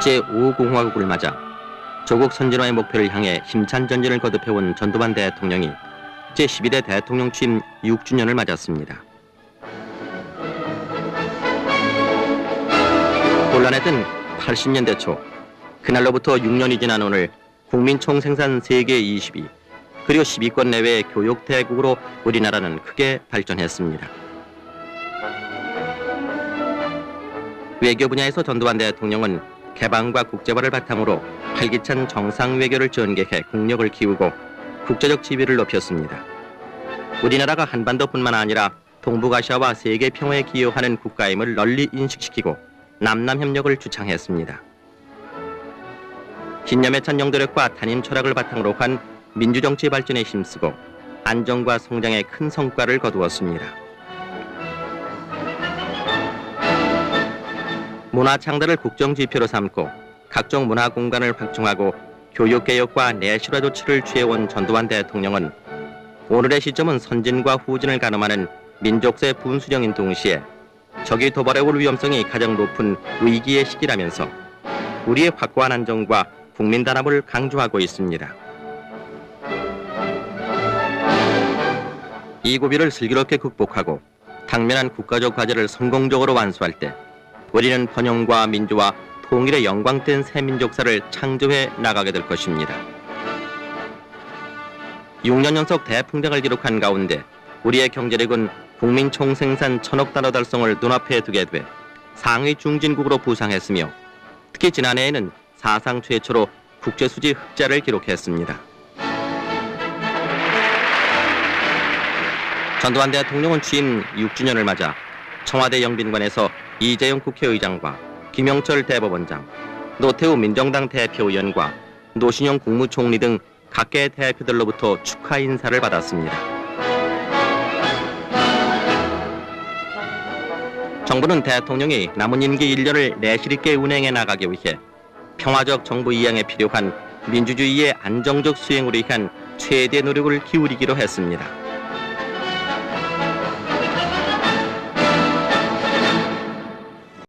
제5공화국을 맞아 조국 선진화의 목표를 향해 힘찬 전진을 거듭해온 전두환 대통령이 제12대 대통령 취임 6주년을 맞았습니다. 혼란했던 80년대 초 그날로부터 6년이 지난 오늘 국민 총 생산 세계 20위 그리고 10위권 내외의 교육 대국으로 우리나라는 크게 발전했습니다. 외교 분야에서 전두환 대통령은 개방과 국제화를 바탕으로 활기찬 정상 외교를 전개해 국력을 키우고 국제적 지위를 높였습니다. 우리나라가 한반도뿐만 아니라 동북아시아와 세계 평화에 기여하는 국가임을 널리 인식시키고 남남 협력을 주창했습니다. 신념에 찬 영도력과 단임 철학을 바탕으로 한 민주정치 발전에 힘쓰고 안정과 성장에 큰 성과를 거두었습니다. 문화 창달을 국정 지표로 삼고 각종 문화 공간을 확충하고 교육 개혁과 내실화 조치를 취해온 전두환 대통령은 오늘의 시점은 선진과 후진을 가늠하는 민족세 분수령인 동시에 적이 도발해 올 위험성이 가장 높은 위기의 시기라면서 우리의 확고한 안정과 국민 단합을 강조하고 있습니다. 이 고비를 슬기롭게 극복하고 당면한 국가적 과제를 성공적으로 완수할 때 우리는 번영과 민주화, 통일의 영광된 새민족사를 창조해 나가게 될 것입니다. 6년 연속 대풍장을 기록한 가운데 우리의 경제력은 국민 총생산 천억 달러 달성을 눈앞에 두게 돼 상위 중진국으로 부상했으며 특히 지난해에는 사상 최초로 국제수지 흑자를 기록했습니다. 전두환 대통령은 취임 6주년을 맞아 청와대 영빈관에서 이재용 국회의장과 김영철 대법원장, 노태우 민정당 대표의원과 노신영 국무총리 등 각계 대표들로부터 축하 인사를 받았습니다. 정부는 대통령이 남은 임기 1년을 내실 있게 운행해 나가기 위해 평화적 정부 이양에 필요한 민주주의의 안정적 수행으로 위한 최대 노력을 기울이기로 했습니다.